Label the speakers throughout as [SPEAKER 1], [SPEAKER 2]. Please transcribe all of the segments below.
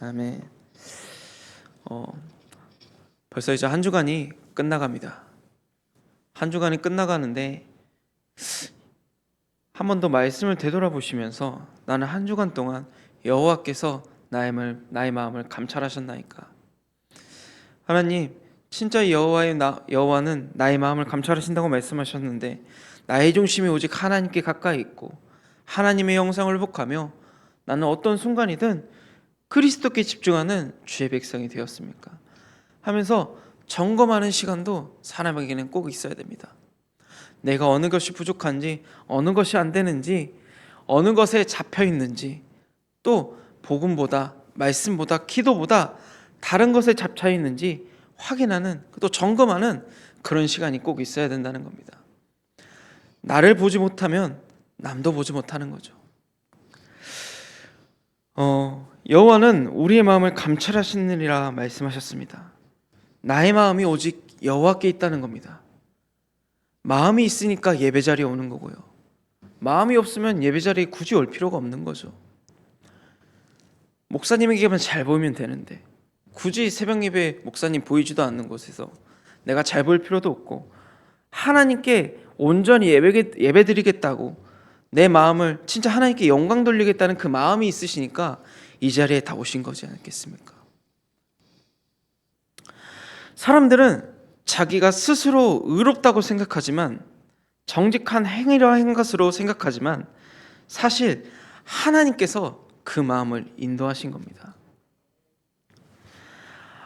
[SPEAKER 1] 아멘. 어, 벌써 이제 한 주간이 끝나갑니다. 한 주간이 끝나가는데 한 번 더 말씀을 되돌아보시면서 나는 한 주간 동안 여호와께서 나의 말, 나의 마음을 감찰하셨나이까. 하나님, 진짜 여호와의 나, 여호와는 나의 마음을 감찰하신다고 말씀하셨는데 나의 중심이 오직 하나님께 가까이 있고 하나님의 영상을 회복하며 나는 어떤 순간이든 그리스도께 집중하는 주의 백성이 되었습니까? 하면서 점검하는 시간도 사람에게는 꼭 있어야 됩니다. 내가 어느 것이 부족한지, 어느 것이 안 되는지, 어느 것에 잡혀 있는지, 또 복음보다 말씀보다 기도보다 다른 것에 잡혀 있는지 확인하는 또 점검하는 그런 시간이 꼭 있어야 된다는 겁니다. 나를 보지 못하면 남도 보지 못하는 거죠. 어, 여호와는 우리의 마음을 감찰하시느니라 말씀하셨습니다. 나의 마음이 오직 여호와께 있다는 겁니다. 마음이 있으니까 예배 자리에 오는 거고요. 마음이 없으면 예배 자리에 굳이 올 필요가 없는 거죠. 목사님에게만 잘 보이면 되는데 굳이 새벽 예배 목사님 보이지도 않는 곳에서 내가 잘 보일 필요도 없고 하나님께 온전히 예배 예배 드리겠다고 내 마음을 진짜 하나님께 영광 돌리겠다는 그 마음이 있으시니까 이 자리에 다 오신 거지 않겠습니까? 사람들은 자기가 스스로 의롭다고 생각하지만 정직한 행위라 한 것으로 생각하지만 사실 하나님께서 그 마음을 인도하신 겁니다.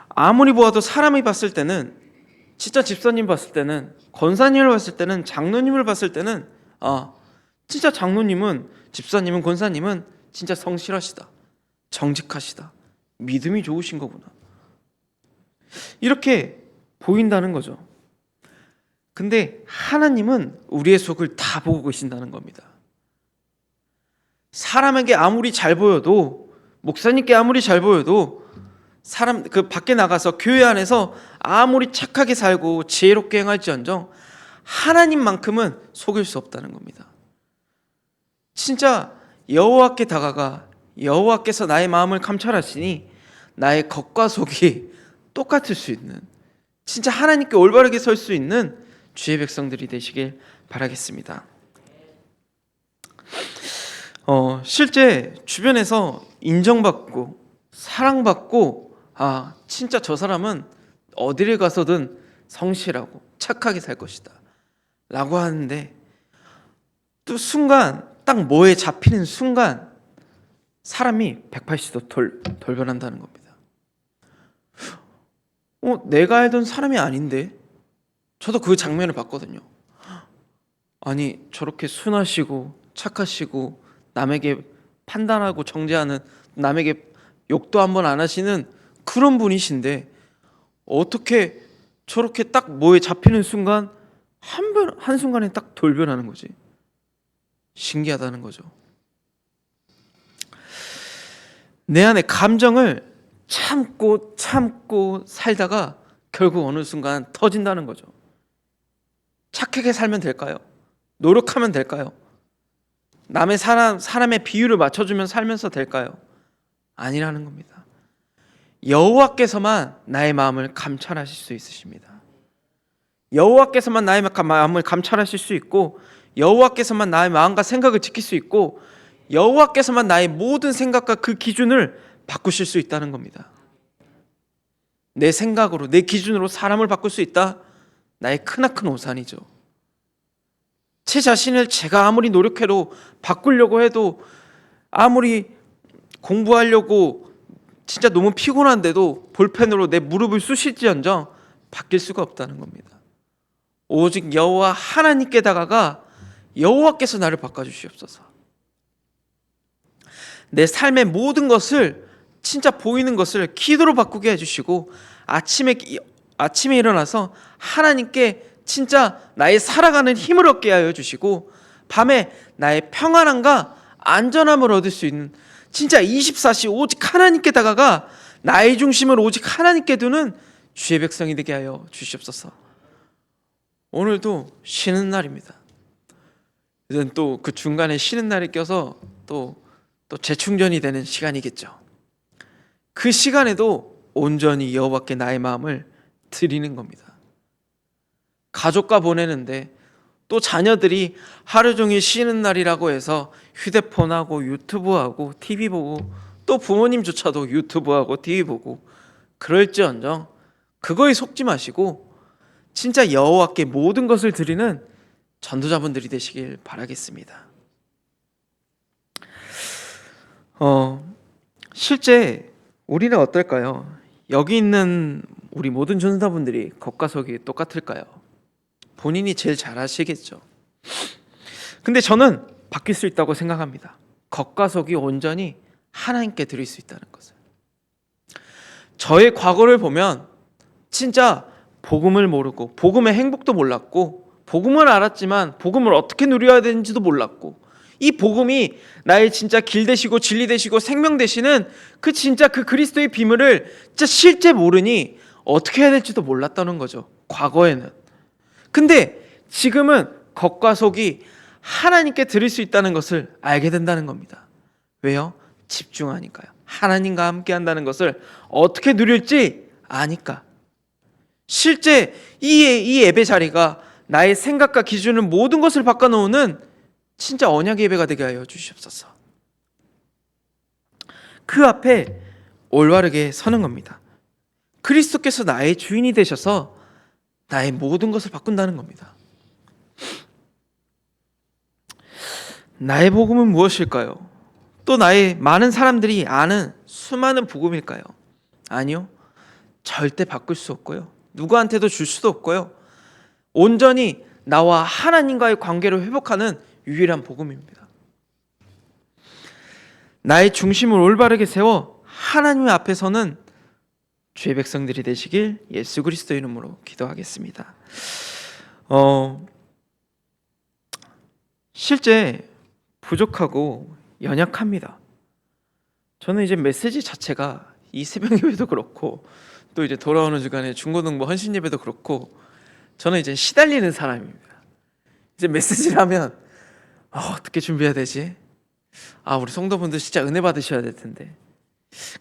[SPEAKER 1] 아무리 보아도 사람이 봤을 때는 진짜 집사님 봤을 때는 권사님을 봤을 때는 장로님을 봤을 때는 아 진짜 장로님은 집사님은 권사님은 진짜 성실하시다 정직하시다 믿음이 좋으신 거구나 이렇게 보인다는 거죠. 근데 하나님은 우리의 속을 다 보고 계신다는 겁니다. 사람에게 아무리 잘 보여도 목사님께 아무리 잘 보여도 사람 그 밖에 나가서 교회 안에서 아무리 착하게 살고 지혜롭게 행할지언정 하나님만큼은 속일 수 없다는 겁니다. 진짜 여호와께 다가가 여호와께서 나의 마음을 감찰하시니 나의 겉과 속이 똑같을 수 있는 진짜 하나님께 올바르게 설 수 있는 주의 백성들이 되시길 바라겠습니다. 어, 실제 주변에서 인정받고 사랑받고 아 진짜 저 사람은 어디를 가서든 성실하고 착하게 살 것이다 라고 하는데 또 순간 딱 뭐에 잡히는 순간 사람이 180도 돌, 돌변한다는 겁니다. 어, 내가 알던 사람이 아닌데? 저도 그 장면을 봤거든요. 아니, 저렇게 순하시고 착하시고 남에게 판단하고 정죄하는 남에게 욕도 한번 안 하시는 그런 분이신데 어떻게 저렇게 딱 뭐에 잡히는 순간 한, 번, 한 순간에 딱 돌변하는 거지. 신기하다는 거죠. 내 안에 감정을 참고 참고 살다가 결국 어느 순간 터진다는 거죠. 착하게 살면 될까요? 노력하면 될까요? 남의 사람 사람의 비율을 맞춰주면 살면서 될까요? 아니라는 겁니다. 여호와께서만 나의 마음을 감찰하실 수 있으십니다. 여호와께서만 나의 마음을 감찰하실 수 있고 여호와께서만 나의 마음과 생각을 지킬 수 있고 여호와께서만 나의 모든 생각과 그 기준을 바꾸실 수 있다는 겁니다. 내 생각으로 내 기준으로 사람을 바꿀 수 있다. 나의 크나큰 오산이죠. 제 자신을 제가 아무리 노력해도 바꾸려고 해도 아무리 공부하려고 진짜 너무 피곤한데도 볼펜으로 내 무릎을 쑤실지언정 바뀔 수가 없다는 겁니다. 오직 여호와 하나님께 다가가 여호와께서 나를 바꿔 주시옵소서. 내 삶의 모든 것을 진짜 보이는 것을 기도로 바꾸게 해주시고 아침에 아침에 일어나서 하나님께 진짜 나의 살아가는 힘을 얻게 하여 주시고 밤에 나의 평안함과 안전함을 얻을 수 있는 진짜 24시 오직 하나님께 다가가 나의 중심을 오직 하나님께 두는 주의 백성이 되게 하여 주시옵소서. 오늘도 쉬는 날입니다. 이젠 또 그 중간에 쉬는 날이 껴서 또 또 재충전이 되는 시간이겠죠. 그 시간에도 온전히 여호와께 나의 마음을 드리는 겁니다. 가족과 보내는데 또 자녀들이 하루 종일 쉬는 날이라고 해서 휴대폰하고 유튜브하고 TV 보고 또 부모님조차도 유튜브하고 TV 보고 그럴지언정 그거에 속지 마시고 진짜 여호와께 모든 것을 드리는 전도자분들이 되시길 바라겠습니다. 어, 실제 우리는 어떨까요? 여기 있는 우리 모든 전도자분들이 겉과 속이 똑같을까요? 본인이 제일 잘 아시겠죠. 근데 저는 바뀔 수 있다고 생각합니다. 겉과 속이 온전히 하나님께 드릴 수 있다는 것을. 저의 과거를 보면 진짜 복음을 모르고 복음의 행복도 몰랐고 복음을 알았지만 복음을 어떻게 누려야 되는지도 몰랐고 이 복음이 나의 진짜 길 되시고 진리 되시고 생명 되시는 그 진짜 그 그리스도의 비밀을 진짜 실제 모르니 어떻게 해야 될지도 몰랐다는 거죠. 과거에는. 근데 지금은 겉과 속이 하나님께 드릴 수 있다는 것을 알게 된다는 겁니다. 왜요? 집중하니까요. 하나님과 함께 한다는 것을 어떻게 누릴지 아니까. 실제 이, 이 예배 자리가 나의 생각과 기준을 모든 것을 바꿔놓는 진짜 언약 예배가 되게 하여 주시옵소서. 그 앞에 올바르게 서는 겁니다. 그리스도께서 나의 주인이 되셔서 나의 모든 것을 바꾼다는 겁니다. 나의 복음은 무엇일까요? 또 나의 많은 사람들이 아는 수많은 복음일까요? 아니요. 절대 바꿀 수 없고요. 누구한테도 줄 수도 없고요. 온전히 나와 하나님과의 관계를 회복하는 유일한 복음입니다. 나의 중심을 올바르게 세워 하나님 앞에서는 주의 백성들이 되시길 예수 그리스도 이름으로 기도하겠습니다. 어, 실제 부족하고 연약합니다. 저는 이제 메시지 자체가 이 새벽 예배도 그렇고 또 이제 돌아오는 주간에 중고등부 헌신 예배도 그렇고 저는 이제 시달리는 사람입니다. 이제 메시지를 하면 아, 어떻게 준비해야 되지? 아 우리 성도분들 진짜 은혜 받으셔야 될 텐데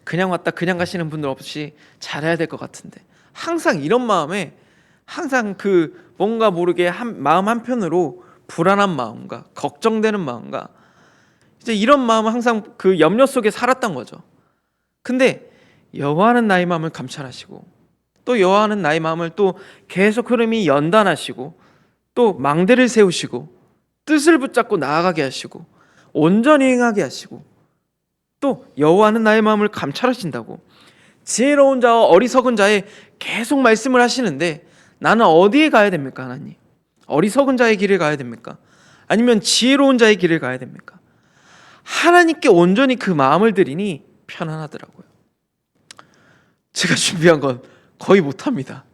[SPEAKER 1] 그냥 왔다 그냥 가시는 분들 없이 잘해야 될 것 같은데 항상 이런 마음에 항상 그 뭔가 모르게 한, 마음 한편으로 불안한 마음과 걱정되는 마음과 이제 이런 마음은 항상 그 염려 속에 살았던 거죠. 근데 여호와는 나의 마음을 감찰하시고 또 여호와는 나의 마음을 또 계속 흐름이 연단하시고 또 망대를 세우시고 뜻을 붙잡고 나아가게 하시고 온전히 행하게 하시고 또 여호와는 나의 마음을 감찰하신다고 지혜로운 자와 어리석은 자에 계속 말씀을 하시는데 나는 어디에 가야 됩니까 하나님? 어리석은 자의 길을 가야 됩니까? 아니면 지혜로운 자의 길을 가야 됩니까? 하나님께 온전히 그 마음을 드리니 편안하더라고요. 제가 준비한 건 거의 못합니다.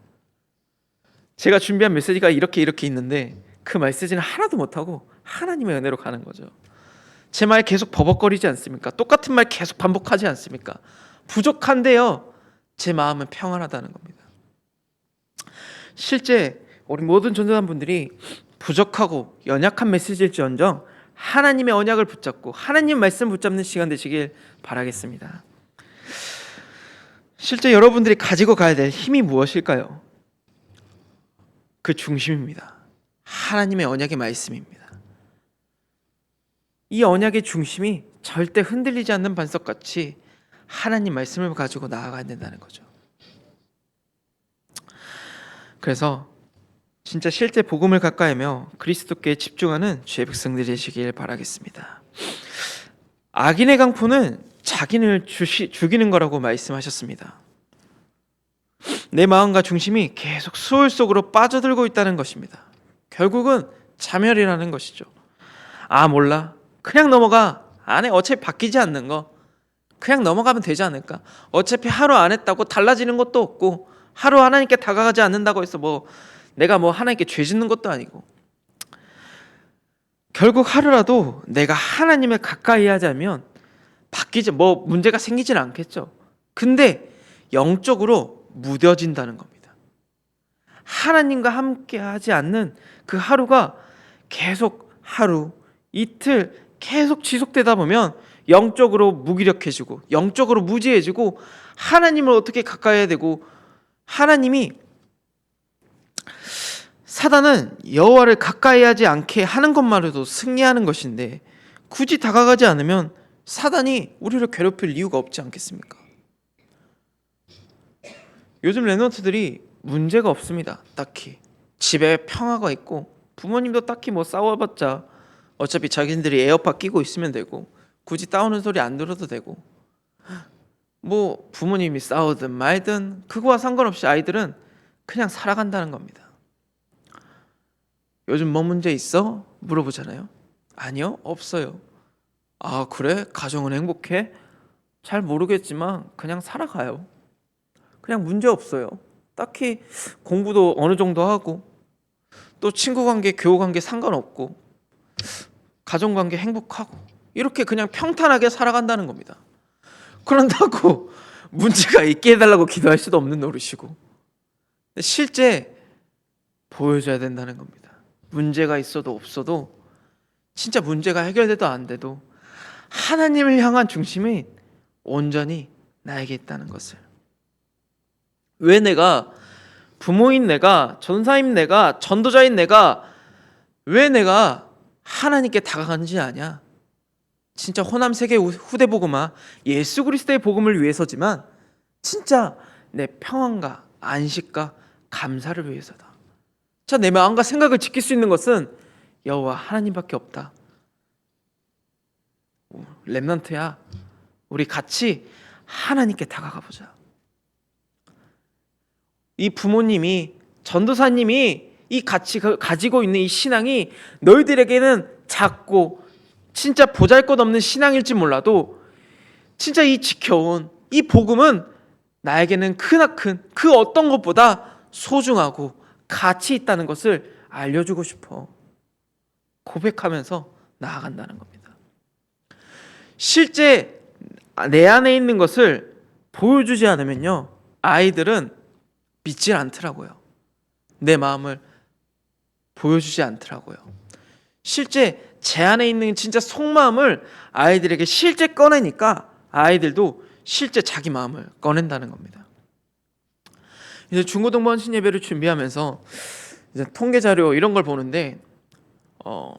[SPEAKER 1] 제가 준비한 메시지가 이렇게 이렇게 있는데 그 메시지는 하나도 못하고 하나님의 은혜로 가는 거죠. 제 말 계속 버벅거리지 않습니까? 똑같은 말 계속 반복하지 않습니까? 부족한데요. 제 마음은 평안하다는 겁니다. 실제 우리 모든 전도한 분들이 부족하고 연약한 메시지일지언정 하나님의 언약을 붙잡고 하나님 말씀 붙잡는 시간 되시길 바라겠습니다. 실제 여러분들이 가지고 가야 될 힘이 무엇일까요? 그 중심입니다. 하나님의 언약의 말씀입니다. 이 언약의 중심이 절대 흔들리지 않는 반석같이 하나님 말씀을 가지고 나아가야 된다는 거죠. 그래서 진짜 실제 복음을 가까이며 그리스도께 집중하는 죄 백성들이 되시길 바라겠습니다. 악인의 강포는 자기를 주시, 죽이는 거라고 말씀하셨습니다. 내 마음과 중심이 계속 수월 속으로 빠져들고 있다는 것입니다. 결국은 자멸이라는 것이죠. 아 몰라. 그냥 넘어가. 안에 어차피 바뀌지 않는 거. 그냥 넘어가면 되지 않을까? 어차피 하루 안 했다고 달라지는 것도 없고 하루 하나님께 다가가지 않는다고 해서 뭐 내가 뭐 하나님께 죄 짓는 것도 아니고. 결국 하루라도 내가 하나님을 가까이 하자면 바뀌지 뭐 문제가 생기지는 않겠죠. 근데 영적으로 무뎌진다는 겁니다 하나님과 함께 하지 않는 그 하루가 계속 하루 이틀 계속 지속되다 보면 영적으로 무기력해지고 영적으로 무지해지고 하나님을 어떻게 가까이 해야 되고 하나님이 사단은 여호와를 가까이 하지 않게 하는 것만으로도 승리하는 것인데 굳이 다가가지 않으면 사단이 우리를 괴롭힐 이유가 없지 않겠습니까? 요즘 레너트들이 문제가 없습니다. 딱히 집에 평화가 있고 부모님도 딱히 뭐 싸워봤자 어차피 자기들이 에어팟 끼고 있으면 되고 굳이 싸우는 소리 안 들어도 되고 뭐 부모님이 싸우든 말든 그거와 상관없이 아이들은 그냥 살아간다는 겁니다. 요즘 뭐 문제 있어? 물어보잖아요. 아니요, 없어요. 아, 그래? 가정은 행복해? 잘 모르겠지만 그냥 살아가요. 그냥 문제 없어요. 딱히 공부도 어느 정도 하고 또 친구 관계, 교우 관계 상관없고 가정 관계 행복하고 이렇게 그냥 평탄하게 살아간다는 겁니다. 그런다고 문제가 있게 해달라고 기도할 수도 없는 노릇이고 실제 보여줘야 된다는 겁니다. 문제가 있어도 없어도 진짜 문제가 해결돼도 안 돼도 하나님을 향한 중심이 온전히 나에게 있다는 것을 왜 내가 부모인 내가 전사인 내가 전도자인 내가 왜 내가 하나님께 다가가는지 아냐? 진짜 호남 세계 후대 복음화 예수 그리스도의 복음을 위해서지만 진짜 내 평안과 안식과 감사를 위해서다. 자, 내 마음과 생각을 지킬 수 있는 것은 여호와 하나님밖에 없다. 렘넌트야, 우리 같이 하나님께 다가가 보자. 이 부모님이 전도사님이 이 같이 그 가지고 있는 이 신앙이 너희들에게는 작고 진짜 보잘것없는 신앙일지 몰라도 진짜 이 지켜온 이 복음은 나에게는 크나큰 그 어떤 것보다 소중하고 가치 있다는 것을 알려주고 싶어 고백하면서 나아간다는 겁니다. 실제 내 안에 있는 것을 보여주지 않으면요 아이들은 믿질 않더라고요. 내 마음을 보여주지 않더라고요. 실제 제 안에 있는 진짜 속마음을 아이들에게 실제 꺼내니까 아이들도 실제 자기 마음을 꺼낸다는 겁니다. 이제 중고등부 신 예배를 준비하면서 이제 통계 자료 이런 걸 보는데 어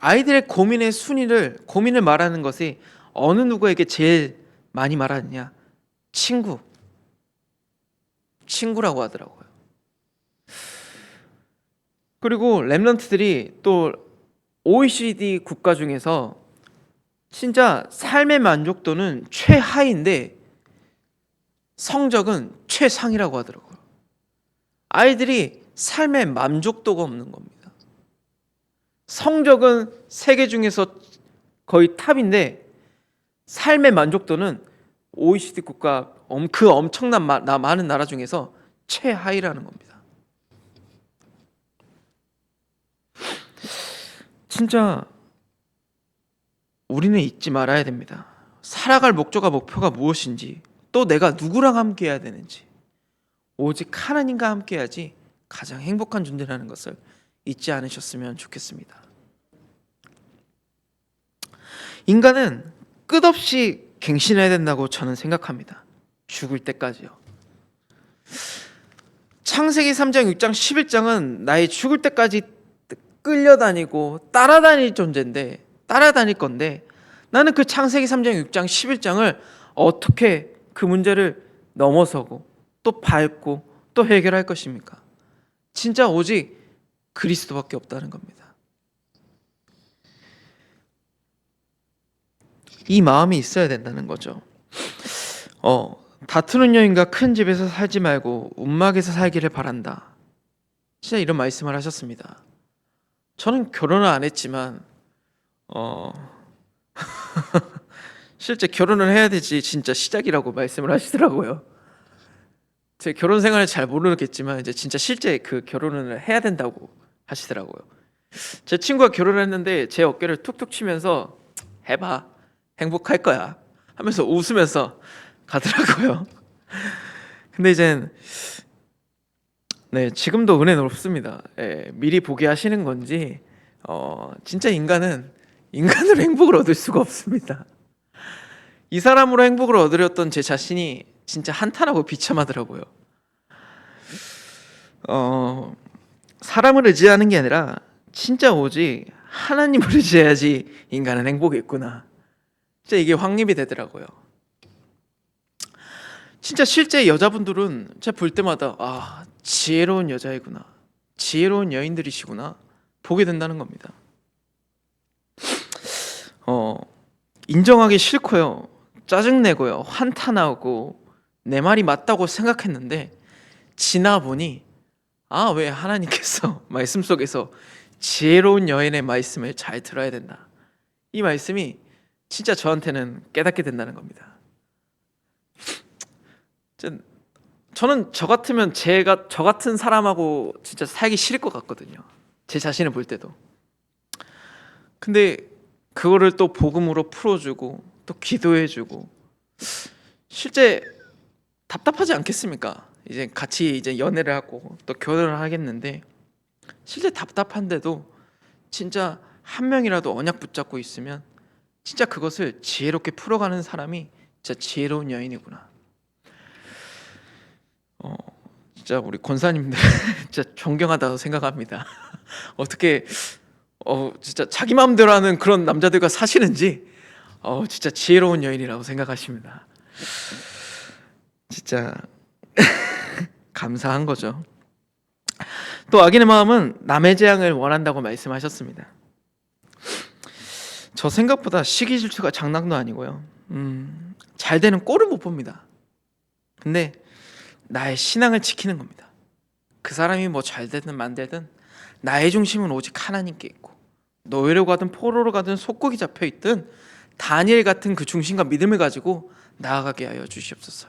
[SPEAKER 1] 아이들의 고민의 순위를 고민을 말하는 것이 어느 누구에게 제일 많이 말하느냐? 친구. 친구라고 하더라고요. 그리고 랩런트들이 또 OECD 국가 중에서 진짜 삶의 만족도는 최하인데 성적은 최상이라고 하더라고요. 아이들이 삶의 만족도가 없는 겁니다. 성적은 세계 중에서 거의 탑인데 삶의 만족도는 OECD 국가 그 엄청난 많은 나라 중에서 최하위라는 겁니다. 진짜 우리는 잊지 말아야 됩니다. 살아갈 목적과 목표가 무엇인지, 또 내가 누구랑 함께 해야 되는지, 오직 하나님과 함께 해야지 가장 행복한 존재라는 것을 잊지 않으셨으면 좋겠습니다. 인간은 끝없이 갱신해야 된다고 저는 생각합니다. 죽을 때까지요. 창세기 3장, 6장, 11장은 나의 죽을 때까지 끌려다니고 따라다닐 존재인데 따라다닐 건데 나는 그 창세기 3장, 6장, 11장을 어떻게 그 문제를 넘어서고 또 밟고 또 해결할 것입니까? 진짜 오직 그리스도밖에 없다는 겁니다. 이 마음이 있어야 된다는 거죠. 어, 다투는 여인과 큰 집에서 살지 말고 움막에서 살기를 바란다. 진짜 이런 말씀을 하셨습니다. 저는 결혼을 안 했지만 어 실제 결혼을 해야 되지 진짜 시작이라고 말씀을 하시더라고요. 제 결혼 생활을 잘 모르겠지만 이제 진짜 실제 그 결혼을 해야 된다고 하시더라고요. 제 친구가 결혼했는데 제 어깨를 툭툭 치면서 해봐 행복할 거야 하면서 웃으면서 가더라고요. 근데 이젠 네 지금도 은혜 높습니다. 예, 미리 보게 하시는 건지 어, 진짜 인간은 인간으로 행복을 얻을 수가 없습니다. 이 사람으로 행복을 얻으렸던 제 자신이 진짜 한탄하고 비참하더라고요. 어, 사람을 의지하는 게 아니라 진짜 오직 하나님을 의지해야지 인간은 행복이 있구나. 진짜 이게 확립이 되더라고요. 진짜 실제 여자분들은 제가 볼 때마다 아 지혜로운 여자이구나, 지혜로운 여인들이시구나 보게 된다는 겁니다. 어 인정하기 싫고요, 짜증 내고요, 한탄하고 내 말이 맞다고 생각했는데 지나 보니 아 왜 하나님께서 말씀 속에서 지혜로운 여인의 말씀을 잘 들어야 된다. 이 말씀이 진짜 저한테는 깨닫게 된다는 겁니다. 전- 저는 저 같으면 제가 저 같은 사람하고 진짜 살기 싫을 것 같거든요. 제 자신을 볼 때도. 근데 그거를 또 복음으로 풀어주고 또 기도해주고 실제 답답하지 않겠습니까? 이제 같이 이제 연애를 하고 또 결혼을 하겠는데 실제 답답한데도 진짜 한 명이라도 언약 붙잡고 있으면 진짜 그것을 지혜롭게 풀어가는 사람이 진짜 지혜로운 여인이구나. 어, 진짜 우리 권사님들 진짜 존경하다고 생각합니다. 어떻게 어 진짜 자기 마음대로 하는 그런 남자들과 사시는지 어 진짜 지혜로운 여인이라고 생각하십니다. 진짜 감사한 거죠. 또 악인의 마음은 남의 재앙을 원한다고 말씀하셨습니다. 저 생각보다 시기 질투가 장난도 아니고요. 음, 잘 되는 꼴을 못 봅니다. 근데 나의 신앙을 지키는 겁니다. 그 사람이 뭐 잘 되든 안 되든 나의 중심은 오직 하나님께 있고 노예로 가든 포로로 가든 속국이 잡혀 있든 다니엘 같은 그 중심과 믿음을 가지고 나아가게 하여 주시옵소서.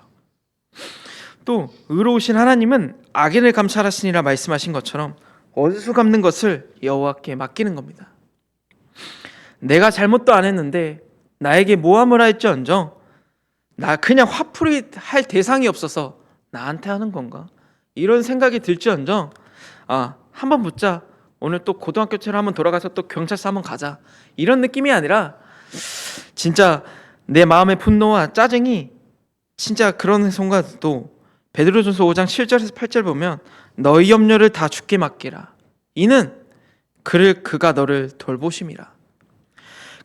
[SPEAKER 1] 또 의로우신 하나님은 악인을 감찰하시니라 말씀하신 것처럼 원수 갚는 것을 여호와께 맡기는 겁니다. 내가 잘못도 안 했는데 나에게 모함을 할지언정 나 그냥 화풀이 할 대상이 없어서 나한테 하는 건가? 이런 생각이 들지언정 아 한번 붙자. 오늘 또 고등학교처럼 한번 돌아가서 또 경찰서 한번 가자. 이런 느낌이 아니라 진짜 내 마음의 분노와 짜증이 진짜 그런 순간도 베드로전서 5장 7절에서 8절 보면 너희 염려를 다 죽게 맡기라. 이는 그를 그가 너를 돌보심이라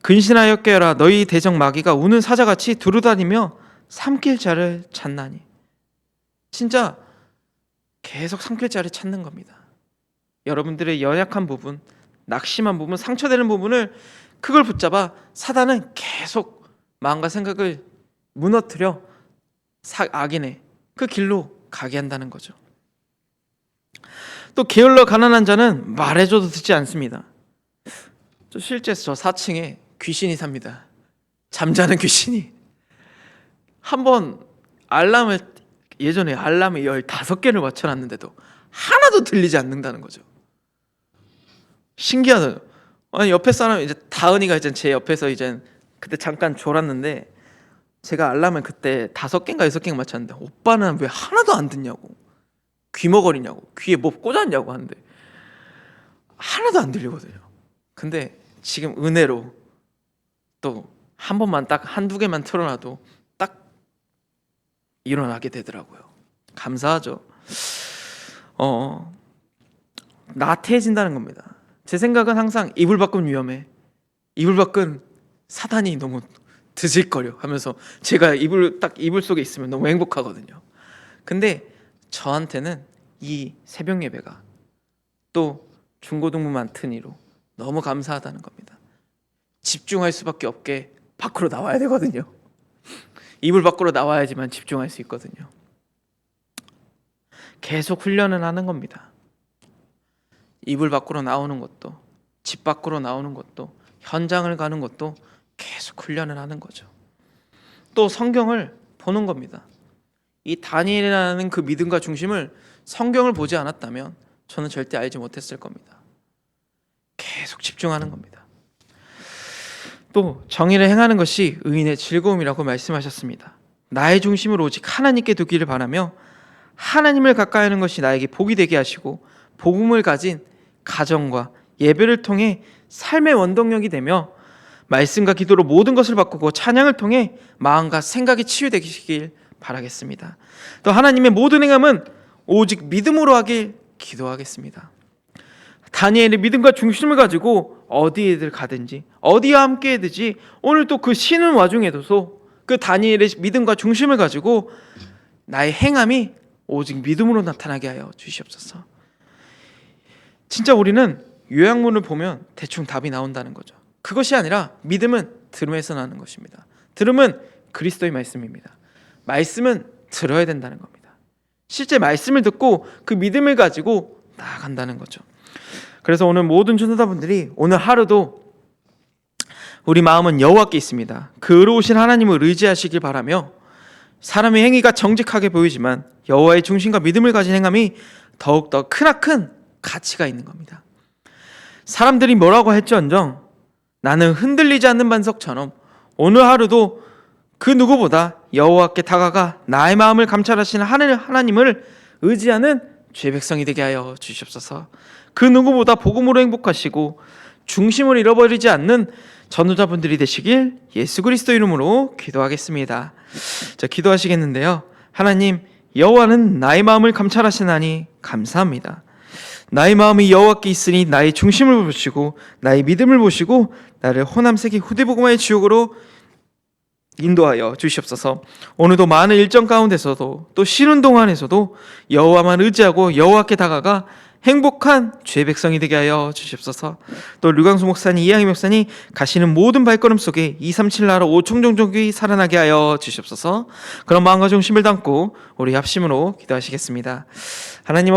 [SPEAKER 1] 근신하여 깨어라 너희 대적 마귀가 우는 사자같이 두루다니며 삼킬 자를 찾나니 진짜 계속 삼킬 자를 찾는 겁니다 여러분들의 연약한 부분 낙심한 부분 상처되는 부분을 그걸 붙잡아 사단은 계속 마음과 생각을 무너뜨려 사- 악인의 그 길로 가게 한다는 거죠. 또 게을러 가난한 자는 말해줘도 듣지 않습니다. 저 실제 저 4층에 귀신이 삽니다. 잠자는 귀신이 한번 알람을 예전에 알람을 15개를 맞춰 놨는데도 하나도 들리지 않는다는 거죠. 신기하다. 아니 옆에 사람 이제 다은이가 이제 제 옆에서 이제 그때 잠깐 졸았는데 제가 알람을 그때 다섯 개인가 여섯 개인가 맞췄는데 오빠는 왜 하나도 안 듣냐고 귀머거리냐고 귀에 뭐 꽂았냐고 하는데 하나도 안 들리거든요. 근데 지금 은혜로 또 한 번만 딱 한두 개만 틀어놔도 딱 일어나게 되더라고요. 감사하죠. 어 나태해진다는 겁니다. 제 생각은 항상 이불 밖은 위험해. 이불 밖은 사단이 너무 드질거려 하면서 제가 이불 딱 이불 속에 있으면 너무 행복하거든요. 근데 저한테는 이 새벽 예배가 또 중고등부 많트니로 너무 감사하다는 겁니다. 집중할 수밖에 없게 밖으로 나와야 되거든요. 이불 밖으로 나와야지만 집중할 수 있거든요. 계속 훈련을 하는 겁니다. 이불 밖으로 나오는 것도 집 밖으로 나오는 것도 현장을 가는 것도 계속 훈련을 하는 거죠. 또 성경을 보는 겁니다. 이 다니엘이라는 그 믿음과 중심을 성경을 보지 않았다면 저는 절대 알지 못했을 겁니다. 계속 집중하는 겁니다. 또 정의를 행하는 것이 의인의 즐거움이라고 말씀하셨습니다. 나의 중심을 오직 하나님께 두기를 바라며 하나님을 가까이 하는 것이 나에게 복이 되게 하시고 복음을 가진 가정과 예배를 통해 삶의 원동력이 되며 말씀과 기도로 모든 것을 바꾸고 찬양을 통해 마음과 생각이 치유되시길 바라겠습니다. 또 하나님의 모든 행함은 오직 믿음으로 하길 기도하겠습니다. 다니엘의 믿음과 중심을 가지고 어디에들 가든지 어디와 함께 해든지 오늘 또 그 쉬는 와중에도서 그 다니엘의 믿음과 중심을 가지고 나의 행함이 오직 믿음으로 나타나게 하여 주시옵소서. 진짜 우리는 요약문을 보면 대충 답이 나온다는 거죠. 그것이 아니라 믿음은 들음에서 나는 것입니다. 들음은 그리스도의 말씀입니다. 말씀은 들어야 된다는 겁니다. 실제 말씀을 듣고 그 믿음을 가지고 나아간다는 거죠. 그래서 오늘 모든 전도자분들이 오늘 하루도 우리 마음은 여호와께 있습니다. 그 의로우신 하나님을 의지하시길 바라며 사람의 행위가 정직하게 보이지만 여호와의 중심과 믿음을 가진 행함이 더욱더 크나큰 가치가 있는 겁니다. 사람들이 뭐라고 할지언정 나는 흔들리지 않는 반석처럼 오늘 하루도 그 누구보다 여호와께 다가가 나의 마음을 감찰하시는 하늘 하나님을 의지하는 죄 백성이 되게 하여 주시옵소서. 그 누구보다 복음으로 행복하시고 중심을 잃어버리지 않는 전도자분들이 되시길 예수 그리스도 이름으로 기도하겠습니다. 자, 기도하시겠는데요. 하나님, 여호와는 나의 마음을 감찰하시나니 감사합니다. 나의 마음이 여호와께 있으니 나의 중심을 보시고 나의 믿음을 보시고 나를 호남세계 후대복음화의 지옥으로 인도하여 주시옵소서. 오늘도 많은 일정 가운데서도 또 쉬는 동안에서도 여호와만 의지하고 여호와께 다가가 행복한 죄 백성이 되게 하여 주시옵소서. 또 류광수 목사님, 이양희 목사님 가시는 모든 발걸음 속에 237 나라 오총종족이 살아나게 하여 주시옵소서. 그런 마음과 중심을 담고 우리 합심으로 기도하시겠습니다. 하나님